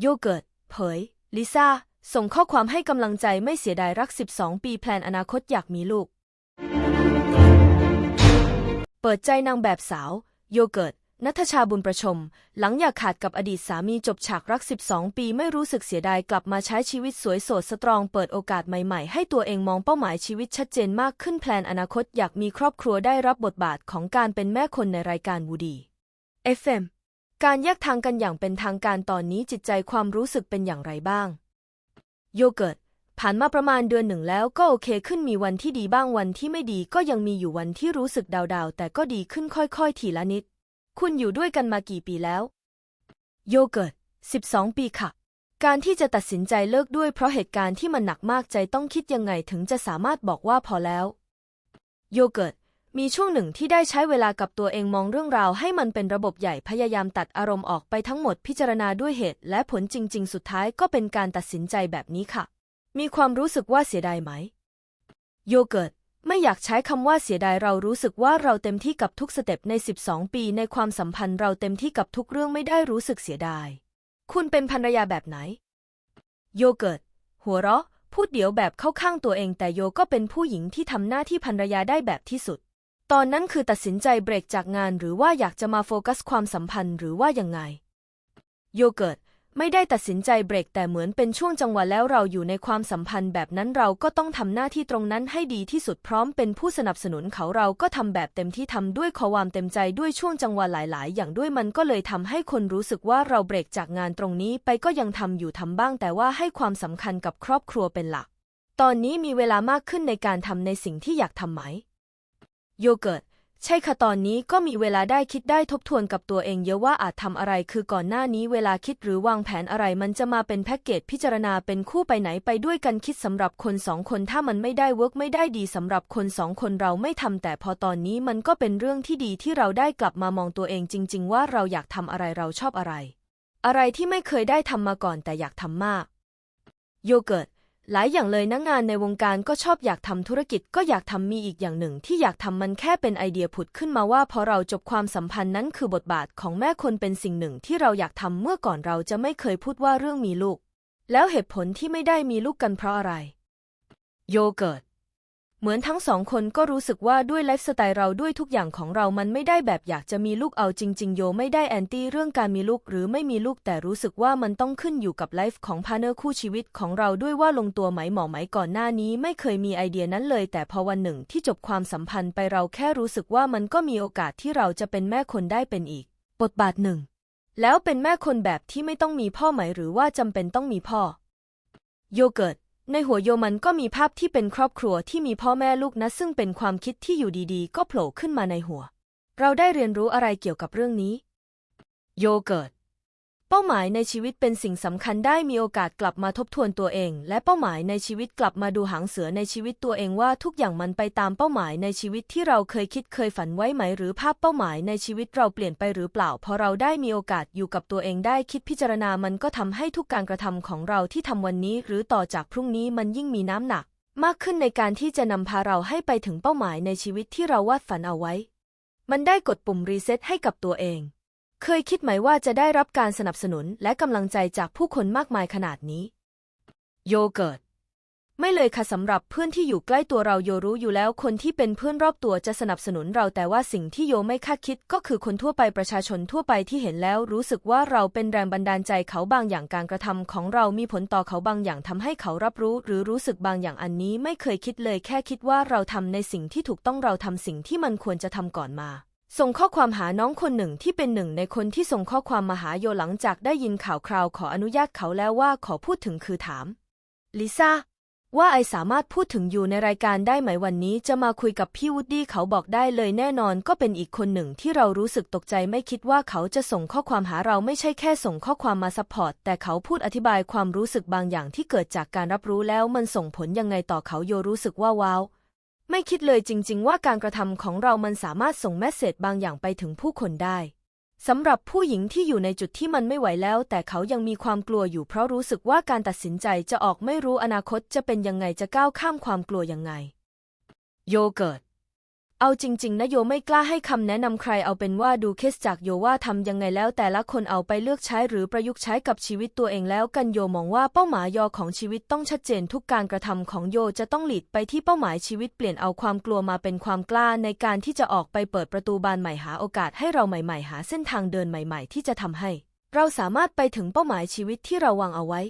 โยเกิร์ต เผย ลิซ่า ส่งข้อความให้กำลังใจไม่เสียดายรัก 12 ปีแพลนอนาคตอยากมีลูก เปิดใจนางแบบสาว โยเกิร์ตนัทชาบุญประชม หลังอยากขาดกับอดีตสามีจบฉากรัก 12 ปีไม่รู้สึกเสียดายกลับมาใช้ชีวิตสวยโสดสตรองเปิดโอกาสใหม่ๆ ให้ตัวเองมองเป้าหมายชีวิตชัดเจนมากขึ้นแพลนอนาคตอยากมีครอบครัวได้รับบทบาทของการเป็นแม่คนในรายการวูดี FM การแยกทางกันอย่างเป็นทางการตอนนี้จิตใจความรู้สึกเป็นอย่างไรบ้าง โยเกิร์ตผ่านมาประมาณเดือนหนึ่งแล้วก็โอเคขึ้นมีวันที่ดีบ้างวันที่ไม่ดีก็ยังมีอยู่วันที่รู้สึกดาวๆ แต่ก็ดีขึ้นค่อยๆ ทีละนิด คุณอยู่ด้วยกันมากี่ปีแล้ว โยเกิร์ต12 ปีค่ะ การที่จะตัดสินใจเลิกด้วยเพราะเหตุการณ์ที่มันหนักมากใจต้องคิดยังไงถึงจะสามารถบอกว่าพอแล้ว โยเกิร์ต มีช่วงหนึ่งที่ได้ใช้เวลากับตัวเองมองเรื่องราวให้มันเป็นระบบใหญ่พยายามตัดอารมณ์ออกไปทั้งหมดพิจารณาด้วยเหตุ และผลจริง ๆ สุดท้ายก็เป็นการตัดสินใจแบบนี้ค่ะ มีความรู้สึกว่าเสียดายไหม โยเกิร์ตไม่อยากใช้คำว่าเสียดายเรารู้สึกว่าเราเต็มที่กับทุกสเต็ปใน 12 ปีในความสัมพันธ์เราเต็มที่กับทุกเรื่องไม่ได้รู้สึกเสียดาย คุณเป็นภรรยาแบบไหน โยเกิร์ตหัวเราะ พูดเดี๋ยวแบบเข้าข้างตัวเองแต่โยก็เป็นผู้หญิงที่ทำหน้าที่ภรรยาได้แบบที่สุด ตอนนั้นคือตัดสินใจเบรกจากงานหรือว่าอยากจะมาโฟกัสความสัมพันธ์หรือว่ายังไง โยเกิร์ตไม่ได้ตัดสินใจเบรกแต่เหมือนเป็นช่วงจังหวะแล้วเราอยู่ในความสัมพันธ์แบบนั้นเราก็ต้องทำหน้าที่ตรงนั้นให้ดีที่สุดพร้อมเป็นผู้สนับสนุนเขาเราก็ทำแบบเต็มที่ทำด้วยความเต็มใจด้วยช่วงจังหวะหลาย ๆ อย่างด้วยมันก็เลยทำให้คนรู้สึกว่าเราเบรกจากงานตรงนี้ไปก็ยังทำอยู่ทำบ้าง แต่ว่าให้ความสำคัญกับครอบครัวเป็นหลัก ตอนนี้มีเวลามากขึ้นในการทำในสิ่งที่อยากทำไหม โยเกิร์ต ใช่ค่ะตอนนี้ก็มีเวลาได้คิดได้ทบทวนกับตัวเองเยอะว่าอาจทำอะไรคือก่อนหน้านี้เวลาคิดหรือวางแผนอะไรมันจะมาเป็นแพ็กเกจพิจารณาเป็นคู่ไปไหนไปด้วยกันคิดสำหรับคนสองคนถ้ามันไม่ได้เวิร์กไม่ได้ดีสำหรับคนสองคนเราไม่ทำแต่พอตอนนี้มันก็เป็นเรื่องที่ดีที่เราได้กลับมามองตัวเองจริง ๆ ว่าเราอยากทำอะไรเราชอบอะไร อะไรที่ไม่เคยได้ทำมาก่อนแต่อยากทำมาก โยเกิร์ต หลายอย่างเลยนะงานในวงการก็ชอบอยากทำธุรกิจก็อยากทำมีอีกอย่างหนึ่งที่อยากทำมันแค่เป็นไอเดียผุดขึ้นมาว่าพอเราจบความสัมพันธ์นั้นคือบทบาทของแม่คนเป็นสิ่งหนึ่งที่เราอยากทำเมื่อก่อนเราจะไม่เคยพูดว่าเรื่องมีลูก แล้วเหตุผลที่ไม่ได้มีลูกกันเพราะอะไร โยเกิร์ต เหมือนทั้งสองคนก็รู้สึกว่าด้วยไลฟ์สไตล์เราด้วยทุกอย่างของเรามันไม่ได้แบบอยากจะมีลูกเอาจริง ๆ โยไม่ได้แอนตี้เรื่องการมีลูกหรือไม่มีลูกแต่รู้สึกว่ามันต้องขึ้นอยู่กับไลฟ์ของพาร์เนอร์คู่ชีวิตของเราด้วยว่าลงตัวไหมหมอไหมก่อนหน้านี้ไม่เคยมีไอเดียนั้นเลย แต่พอวันหนึ่งที่จบความสัมพันธ์ไปเราแค่รู้สึกว่ามันก็มีโอกาสที่เราจะเป็นแม่คนได้เป็นอีก บทบาทหนึ่ง แล้วเป็นแม่คนแบบที่ไม่ต้องมีพ่อไหมหรือว่าจำเป็นต้องมีพ่อ โยเกิร์ต ในหัวโยมันก็มีภาพที่เป็นครอบครัวที่มีพ่อแม่ลูกนะ ซึ่งเป็นความคิดที่อยู่ดีๆ ก็โผล่ขึ้นมาในหัว เราได้เรียนรู้อะไรเกี่ยวกับเรื่องนี้ โยเกิร์ต เป้าหมายในชีวิตเป็นสิ่งสำคัญได้มีโอกาสกลับมาทบทวนตัวเอง และเป้าหมายในชีวิตกลับมาดูหางเสือในชีวิตตัวเองว่าทุกอย่างมันไปตามเป้าหมายในชีวิตที่เราเคยคิดเคยฝันไว้ไหม หรือภาพเป้าหมายในชีวิตเราเปลี่ยนไปหรือเปล่าพอเราได้มีโอกาสอยู่กับตัวเองได้คิดพิจารณามันก็ทำให้ทุกการกระทำของเราที่ทำวันนี้ หรือต่อจากพรุ่งนี้มันยิ่งมีน้ำหนัก มากขึ้นในการที่จะนำพาเราให้ไปถึงเป้าหมายในชีวิตที่เราวาดฝันเอาไว้ มันได้กดปุ่มรีเซ็ตให้กับตัวเอง เคยคิดไหมว่าจะได้รับการสนับสนุนและกำลังใจจากผู้คนมากมายขนาดนี้ โยเกิร์ตไม่เลยค่ะสำหรับเพื่อนที่อยู่ใกล้ตัวเราโยรู้อยู่แล้วคนที่เป็นเพื่อนรอบตัวจะสนับสนุนเราแต่ว่าสิ่งที่โยไม่คาดคิดก็คือคนทั่วไปประชาชนทั่วไปที่เห็นแล้ว รู้สึกว่าเราเป็นแรงบันดาลใจเขาบางอย่างการกระทำของเรามีผลต่อเขาบางอย่างทำให้เขารับรู้ หรือรู้สึกบางอย่างอันนี้ไม่เคยคิดเลยแค่คิดว่าเราทำในสิ่งที่ถูกต้องเราทำสิ่งที่มันควรจะทำก่อนมา ส่งข้อความหาน้องคนหนึ่งที่เป็นหนึ่งในคนที่ส่งข้อความมาหาโยหลังจากได้ยินข่าวคราวขออนุญาตเขาแล้วว่าขอพูดถึงคือถามลิซ่าว่าไอสามารถพูดถึงอยู่ในรายการได้ไหมวันนี้จะมาคุยกับพี่วูดดี้เขาบอกได้เลยแน่นอนก็เป็นอีกคนหนึ่งที่เรารู้สึกตกใจไม่คิดว่าเขาจะส่งข้อความหาเราไม่ใช่แค่ส่งข้อความมาซัพพอร์ตแต่เขาพูดอธิบายความรู้สึกบางอย่างที่เกิดจากการรับรู้แล้วมันส่งผลยังไงต่อเขาโยรู้สึกว่าว้าว ไม่คิดเลยจริง ๆ ว่าการกระทำของเรามันสามารถส่งแมสเซจบางอย่างไปถึงผู้คนได้สำหรับผู้หญิงที่อยู่ในจุดที่มันไม่ไหวแล้ว แต่เขายังมีความกลัวอยู่เพราะรู้สึกว่าการตัดสินใจจะออกไม่รู้อนาคตจะเป็นยังไงจะก้าวข้ามความกลัวยังไง โยเกิร์ต เอาจริง ๆนะโยไม่กล้าให้คำแนะนำใครเอาเป็นว่าดูเคสจากโยว่าทำยังไงแล้วแต่ละคนเอาไปเลือกใช้หรือประยุกต์ใช้กับชีวิตตัวเองแล้วกันโยมองว่าเป้าหมายยอของชีวิตต้องชัดเจนทุกการกระทำของโยจะต้องหลีดไปที่เป้าหมายชีวิตเปลี่ยนเอาความกลัวมาเป็นความกล้าในการที่จะออกไปเปิดประตูบานใหม่หาโอกาสให้เราใหม่ ๆ หาเส้นทางเดินใหม่ ๆ ที่จะทำให้ เราสามารถไปถึงเป้าหมายชีวิตที่เราวางเอาไว้